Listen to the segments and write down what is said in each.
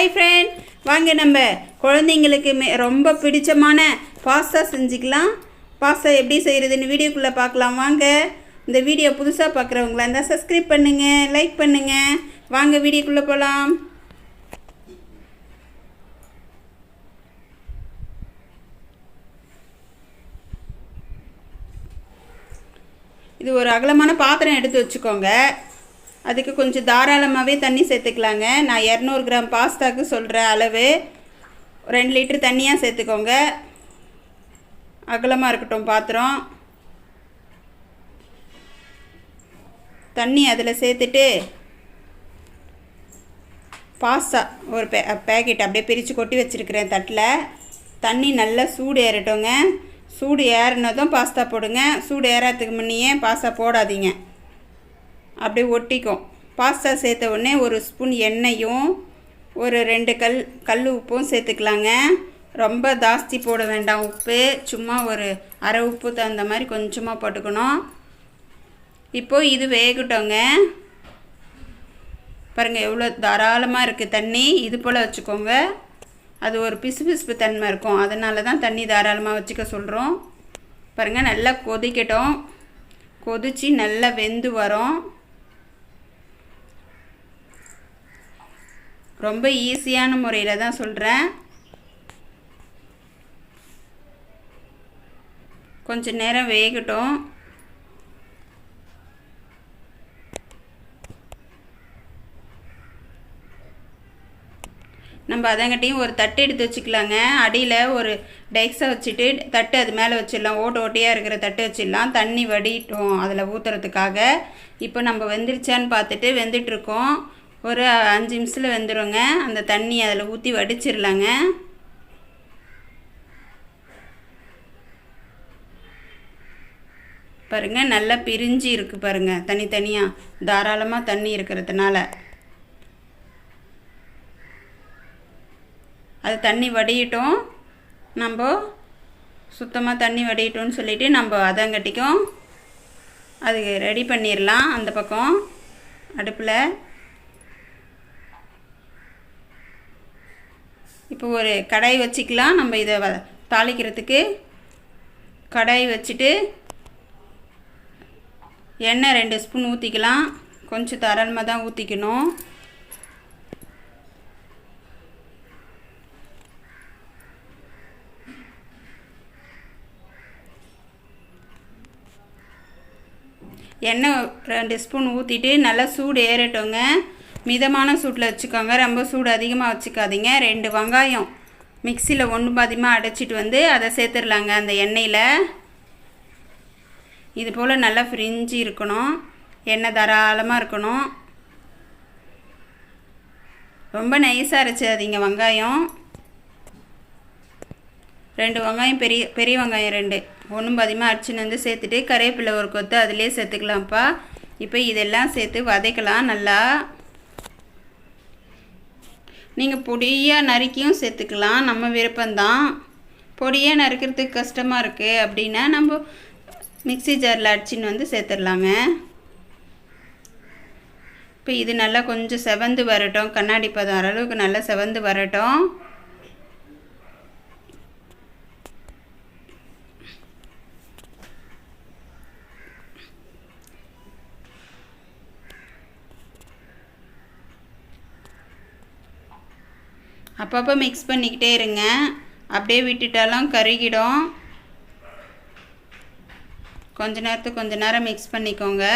Hi friend வாங்க நம்ம குழந்தைங்களுக்கு மே- ரொம்ப பிடிச்சமான பாஸ்தா செஞ்சுக்கலாம். பாஸ்தா எப்படி செய்கிறதுன்னு வீடியோக்குள்ளே பார்க்கலாம். வாங்க இந்த வீடியோ புதுசாக பார்க்குறவங்களா இருந்தால் சப்ஸ்கிரைப் பண்ணுங்கள் லைக் பண்ணுங்கள் வாங்க வீடியோக்குள்ளே போகலாம் இது ஒரு அகலமான பாத்திரம் எடுத்து வச்சுக்கோங்க. அதுக்கு கொஞ்சம் தாராளமாகவே தண்ணி சேர்த்துக்கலாங்க. நான் இரநூறு கிராம் பாஸ்தாவுக்கு சொல்கிற அளவு. ரெண்டு லிட்டர் தண்ணியாக சேர்த்துக்கோங்க. அகலமாக இருக்கட்டும் பாத்திரம். தண்ணி அதில் சேர்த்துட்டு பாஸ்தா ஒரு பே பேக்கெட் அப்படியே பிரித்து கொட்டி வச்சுருக்கிறேன் தட்டில். தண்ணி நல்லா சூடு ஏறட்டுங்க. சூடு ஏறினதும் பாஸ்தா போடுங்க. சூடு ஏறாததுக்கு முன்னையே பாஸ்தா போடாதீங்க. அப்படியே ஒட்டிக்கும். பாஸ்தா சேர்த்த உடனே ஒரு ஸ்பூன் எண்ணெயும் ஒரு ரெண்டு கல் கல் உப்பும் சேர்த்துக்கலாங்க. ரொம்ப ஜாஸ்தி போட வேண்டாம் உப்பு. சும்மா ஒரு அரை உப்பு தகுந்த மாதிரி கொஞ்சமாக போட்டுக்கணும். இப்போது இது வேகட்டோங்க பாருங்கள் எவ்வளோ தாராளமாக இருக்குது தண்ணி. இது போல் வச்சுக்கோங்க. அது ஒரு பிசு பிசுப்பு தன்மை இருக்கும். அதனால தான் தண்ணி தாராளமாக வச்சுக்க சொல்கிறோம் பாருங்கள் நல்லா கொதிக்கட்டும். கொதித்து நல்லா வெந்து வரும். ரொம்ப ஈஸியான முறையில் தான் சொல்கிறேன் கொஞ்சம் நேரம் வேகட்டும். நம்ம அதங்கிட்டையும் ஒரு தட்டு எடுத்து வச்சுக்கலாங்க. அடியில் ஒரு டெக்ஸை வச்சுட்டு தட்டு அது மேலே வச்சிடலாம். ஓட்டு ஓட்டையாக இருக்கிற தட்டு வச்சிடலாம். தண்ணி வடிட்டோம் அதில் ஊற்றுறதுக்காக இப்போ நம்ம வெந்துருச்சான்னு பார்த்துட்டு வெந்துட்டுருக்கோம். ஒரு அஞ்சு நிமிஷத்தில் வெந்துருங்க. அந்த தண்ணி அதில் ஊற்றி வடிச்சிடலாங்க பாருங்க நல்லா பிரிஞ்சு இருக்கு பாருங்க. தனித்தனியாக தாராளமாக தண்ணி இருக்கிறதுனால. அது தண்ணி வடியிட்டோம். நம்ம சுத்தமாக தண்ணி வடியிட்டோம்னு சொல்லிவிட்டு நம்ம அதங்கட்டிக்கும் அது ரெடி பண்ணிடலாம் அந்த பக்கம். அடுப்பில் இப்போ ஒரு கடாய் வச்சுக்கலாம். நம்ம இதை வ- தாளிக்கிறதுக்கு. கடாய் வச்சுட்டு எண்ணெய் ரெண்டு ஸ்பூன் ஊற்றிக்கலாம் கொஞ்சம் தரமாக தான் ஊற்றிக்கணும் எண்ணெய் ரெண்டு ஸ்பூன் ஊற்றிட்டு நல்லா சூடு ஏறட்டோங்க. மிதமான சூட்டில் வச்சுக்கோங்க. ரொம்ப சூடு அதிகமாக வச்சுக்காதீங்க. ரெண்டு வெங்காயம் மிக்சியில் ஒன்று பாதியமாக அடைச்சிட்டு வந்து அதை சேர்த்துடலாங்க. அந்த எண்ணெயில். இது போல் நல்லா ஃப்ரிஞ்சு இருக்கணும். எண்ணெய் தாராளமாக இருக்கணும். ரொம்ப நைஸாக அரைச்சாதீங்க வெங்காயம். ரெண்டு வெங்காயம் பெரிய பெரிய வெங்காயம் ரெண்டு. ஒன்றும் பாதியமாக அடிச்சுன்னு வந்து சேர்த்துட்டு கருவேப்பிலை ஒரு கொத்து அதிலே சேர்த்துக்கலாம்ப்பா. இப்போ இதெல்லாம் சேர்த்து வதைக்கலாம் நல்லா. நீங்கள் பொடியாக நறுக்கியும் சேர்த்துக்கலாம். நம்ம விருப்பம்தான். பொடியாக நறுக்கிறதுக்கு கஷ்டமாக இருக்குது அப்படின்னா நம்ம மிக்ஸி ஜாரில் அடிச்சின்னு வந்து சேர்த்துடலாங்க. இப்போ இது நல்லா கொஞ்சம் செவந்து வரட்டும். கண்ணாடி பதம் வர அளவுக்கு நல்லா செவந்து வரட்டும். அப்பப்போ மிக்ஸ் பண்ணிக்கிட்டே இருங்க. அப்படியே விட்டுட்டாலும் கருகிடும். கொஞ்ச நேரத்துக்கு கொஞ்ச நேரம் மிக்ஸ் பண்ணிக்கோங்க.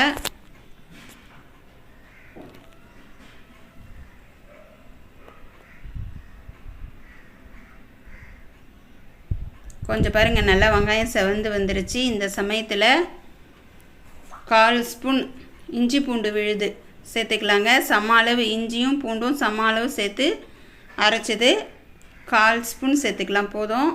கொஞ்சம் பாருங்கள் நல்லா வெங்காயம் செவந்து வந்துருச்சு. இந்த சமயத்தில் கால் ஸ்பூன் இஞ்சி பூண்டு விழுது. சேர்த்துக்கலாங்க. சம அளவு இஞ்சியும் பூண்டும் சம அளவு சேர்த்து அரைச்சது கால் ஸ்பூன் சேர்த்துக்கலாம் போதும்.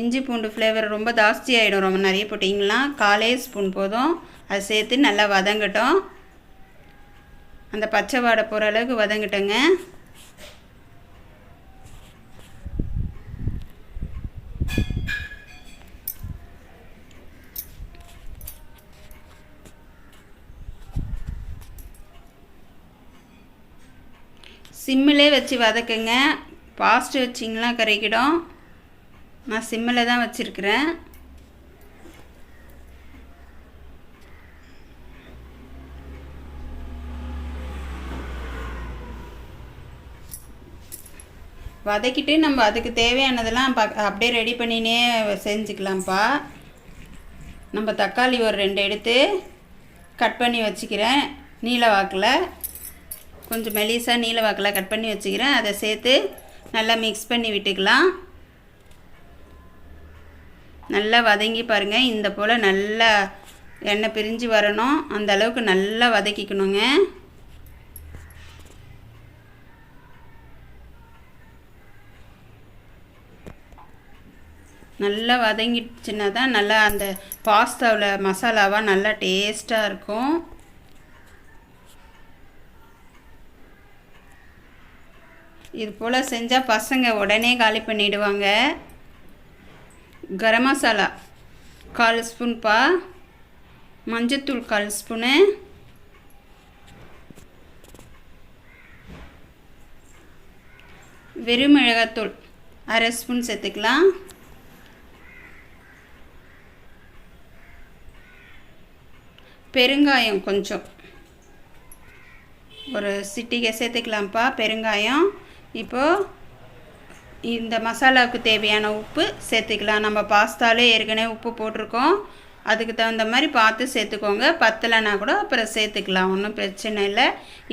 இஞ்சி பூண்டு ஃப்ளேவர் ரொம்ப ஜாஸ்தியாகிடும் ரொம்ப நிறைய போட்டிங்கன்னா காலே ஸ்பூன் போதும். அது சேர்த்து நல்லா வதங்கட்டும். அந்த பச்சை வாடை போகிற அளவுக்கு வதங்கட்டங்க. சிம்மிலே வச்சு வதக்குங்க. ஃபாஸ்ட்டு வச்சிங்கலாம் கரைக்கிடும் நான் சிம்மில் தான் வச்சுருக்கிறேன். வதக்கிட்டு நம்ம அதுக்கு தேவையானதெல்லாம் ப அப்படியே ரெடி பண்ணினே செஞ்சுக்கலாம்ப்பா. நம்ம தக்காளி ஒரு ரெண்டு எடுத்து கட் பண்ணி வச்சுக்கிறேன். நீல வாக்கில். கொஞ்சம் மெலிசாக நீல வாக்கில் கட் பண்ணி வச்சுக்கிறேன். அதை சேர்த்து நல்லா மிக்ஸ் பண்ணி விட்டுக்கலாம். நல்லா வதங்கி பாருங்கள் இந்த போல் நல்லா எண்ணெய் பிரிஞ்சு வரணும். அந்த அளவுக்கு நல்லா வதக்கிக்கணுங்க. நல்லா வதங்கிடுச்சுன்னா தான் நல்லா அந்த பாஸ்தாவில் மசாலாவாக நல்லா டேஸ்ட்டாக இருக்கும். இது போல் செஞ்சால் பசங்க உடனே காலி பண்ணிவிடுவாங்க கரம் மசாலா கால் ஸ்பூன்ப்பா மஞ்சத்தூள் கால் ஸ்பூனு. வெறும் மிளகாத்தூள் அரை ஸ்பூன் சேர்த்துக்கலாம். பெருங்காயம் கொஞ்சம். ஒரு சிட்டிகை சேர்த்துக்கலாம்ப்பா பெருங்காயம். இப்போது இந்த மசாலாவுக்கு தேவையான உப்பு சேர்த்துக்கலாம். நம்ம பாஸ்தாலே ஏற்கனவே உப்பு போட்டிருக்கோம். அதுக்கு தகுந்த மாதிரி பார்த்து சேர்த்துக்கோங்க. பத்தலைனா கூட அப்புறம் சேர்த்துக்கலாம். ஒன்றும் பிரச்சனை இல்லை.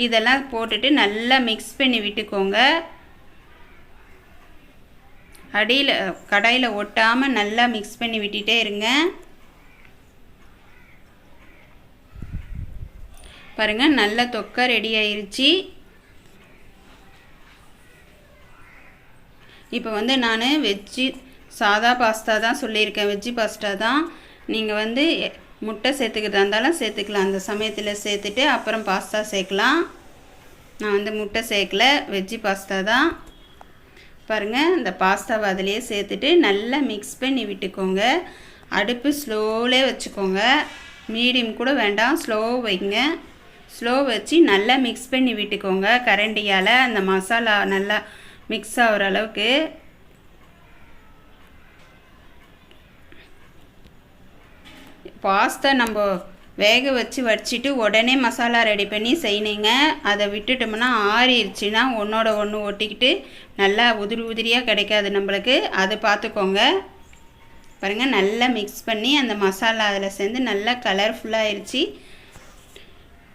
இதெல்லாம் போட்டுட்டு நல்லா மிக்ஸ் பண்ணி விட்டுக்கோங்க. அடியில் கடையில் ஒட்டாமல் நல்லா மிக்ஸ் பண்ணி விட்டுட்டே இருங்க. பாருங்கள் நல்ல தொக்கை ரெடி ஆயிடுச்சு இப்போ வந்து நான் வெஜ்ஜி சாதா பாஸ்தா தான் சொல்லியிருக்கேன். வெஜ்ஜி பாஸ்தா தான். நீங்கள் வந்து முட்டை சேர்த்துக்கிறதா இருந்தாலும் சேர்த்துக்கலாம். அந்த சமயத்தில் சேர்த்துட்டு அப்புறம் பாஸ்தா சேர்க்கலாம். நான் வந்து முட்டை சேர்க்கல. வெஜ்ஜி பாஸ்தா தான். பாருங்கள் இந்த பாஸ்தாவை அதிலேயே சேர்த்துட்டு நல்லா மிக்ஸ் பண்ணி விட்டுக்கோங்க. அடுப்பு ஸ்லோவிலே வச்சுக்கோங்க. மீடியம் கூட வேண்டாம். ஸ்லோ வைங்க. ஸ்லோ வச்சு நல்லா மிக்ஸ் பண்ணி விட்டுக்கோங்க. கரண்டியால் அந்த மசாலா நல்லா மிக்ஸ் ஆகிற அளவுக்கு. பாஸ்தா நம்ம வேக வச்சு வடிச்சிட்டு உடனே மசாலா ரெடி பண்ணி செய்யணுங்க. அதை விட்டுட்டோம்னா ஆறிடுச்சுன்னா ஒன்றோட ஒன்று ஒட்டிக்கிட்டு நல்லா உதிரி உதிரியாக கிடைக்காது நம்மளுக்கு. அதை பார்த்துக்கோங்க. பாருங்கள் நல்லா மிக்ஸ் பண்ணி அந்த மசாலா அதில் சேர்ந்து நல்லா கலர்ஃபுல்லாகிடுச்சு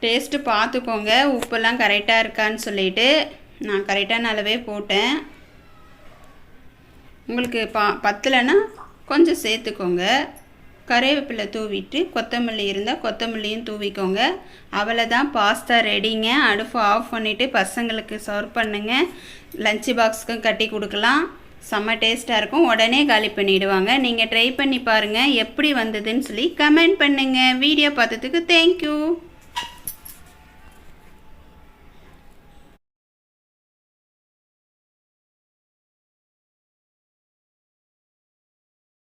டேஸ்ட்டு பார்த்துக்கோங்க. உப்பெல்லாம் கரெக்டாக இருக்கான்னு சொல்லிட்டு. நான் கரெக்டான அளவே போட்டேன். உங்களுக்கு பா பத்தலைன்னா கொஞ்சம் சேர்த்துக்கோங்க. கருவேப்பிலை தூவிட்டு கொத்தமல்லி இருந்தால் கொத்தமல்லியும் தூவிக்கோங்க. அவ்வளோதான் பாஸ்தா ரெடிங்க. அடுப்பு ஆஃப் பண்ணிவிட்டு பசங்களுக்கு சர்வ் பண்ணுங்கள் லஞ்ச் பாக்ஸுக்கும் கட்டி கொடுக்கலாம். செம்ம டேஸ்ட்டாக இருக்கும். உடனே காலி பண்ணிவிடுவாங்க நீங்கள் ட்ரை பண்ணி பாருங்கள் எப்படி வந்ததுன்னு சொல்லி கமெண்ட் பண்ணுங்கள் வீடியோ பார்த்ததுக்கு தேங்க்யூ